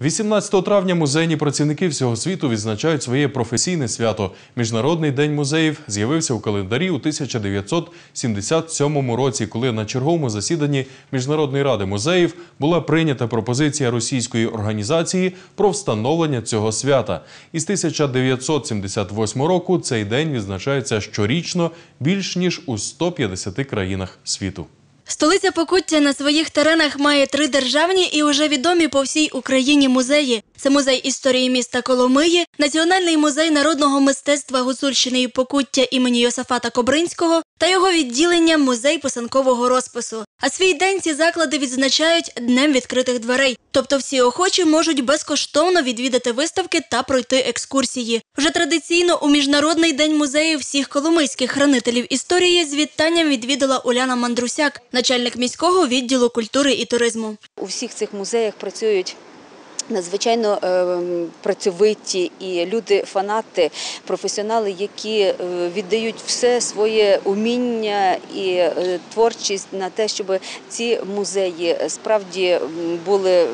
18 травня музейні працівники всього світу відзначають своє професійне свято. Міжнародний день музеїв з'явився у календарі у 1977 році, коли на черговому засіданні Міжнародної ради музеїв була прийнята пропозиція російської організації про встановлення цього свята. Із 1978 року цей день відзначається щорічно більш ніж у 150 країнах світу. Столиця Покуття на своїх теренах має три державні і уже відомі по всій Україні музеї. Це музей історії міста Коломиї, Національний музей народного мистецтва Гуцульщини і Покуття імені Йосафата Кобринського та його відділення музей писанкового розпису. А свій день ці заклади відзначають днем відкритих дверей. Тобто всі охочі можуть безкоштовно відвідати виставки та пройти екскурсії. Вже традиційно у міжнародний день музею всіх коломийських хранителів історії з вітанням відвідала Уляна Мандрусяк, начальник міського відділу культури і туризму. У всіх цих музеях працюють. Надзвичайно е, працьовиті і люди-фанати, професіонали, які е, віддають все своє уміння і е, творчість на те, щоб ці музеї справді були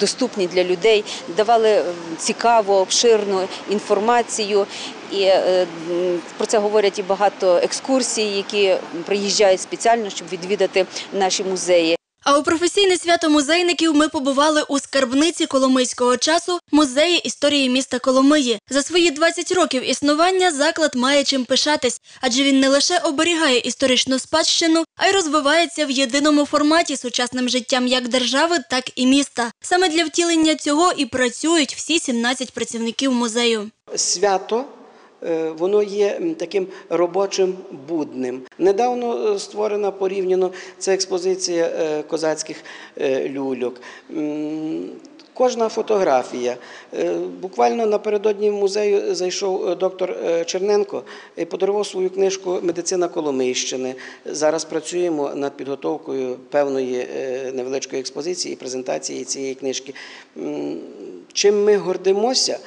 доступні для людей, давали цікаву, обширну інформацію. І про це говорять і багато екскурсій, які приїжджають спеціально, щоб відвідати наші музеї. А у професійне свято музейників ми побували у скарбниці коломийського часу музеї історії міста Коломиї. За свої 20 років існування заклад має чим пишатись, адже він не лише оберігає історичну спадщину, а й розвивається в єдиному форматі сучасним життям як держави, так і міста. Саме для втілення цього і працюють всі 17 працівників музею. свято. Е, Воно є таким робочим будним. Недавно е, створена порівняно це експозиція е, козацьких люльок. Кожна фотографія. Буквально напередодні в музею зайшов доктор Черненко і подарував свою книжку Медицина Коломийщини. Зараз працюємо над підготовкою певної невеличкої експозиції і презентації цієї книжки. Чим ми гордимося?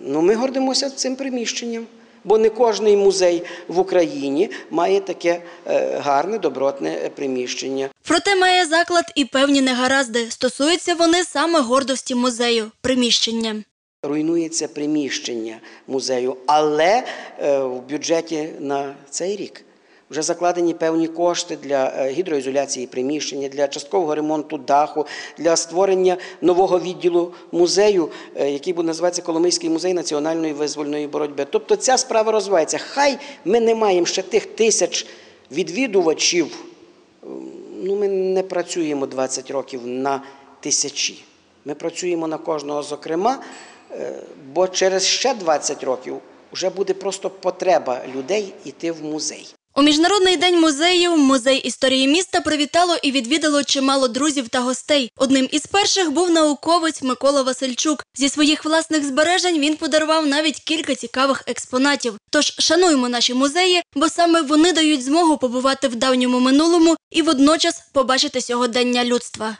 Ну, ми гордимося цим приміщенням, бо не кожний музей в Україні має таке е, гарне, добротне е, приміщення. Проте має заклад і певні негаразди. Стосуються вони саме гордості музею приміщення. Руйнується приміщення музею, але е, в бюджеті на цей рік вже закладені певні кошти для е, гідроізоляції приміщення, для часткового ремонту даху, для створення нового відділу музею, е, який буде називатися Коломийський музей національної визвольної боротьби. Тобто ця справа розвивається. Хай ми не маємо ще тих тисяч відвідувачів. Ну, ми не працюємо 20 років на тисячі. Ми працюємо на кожного зокрема, е, бо через ще 20 років вже буде просто потреба людей йти в музей. У міжнародний день музеїв музей історії міста привітало і відвідало чимало друзів та гостей. Одним із перших був науковець Микола Васильчук. Зі своїх власних збережень він подарував навіть кілька цікавих експонатів. Тож шануємо наші музеї, бо саме вони дають змогу побувати в давньому минулому і водночас побачити сьогодення людства.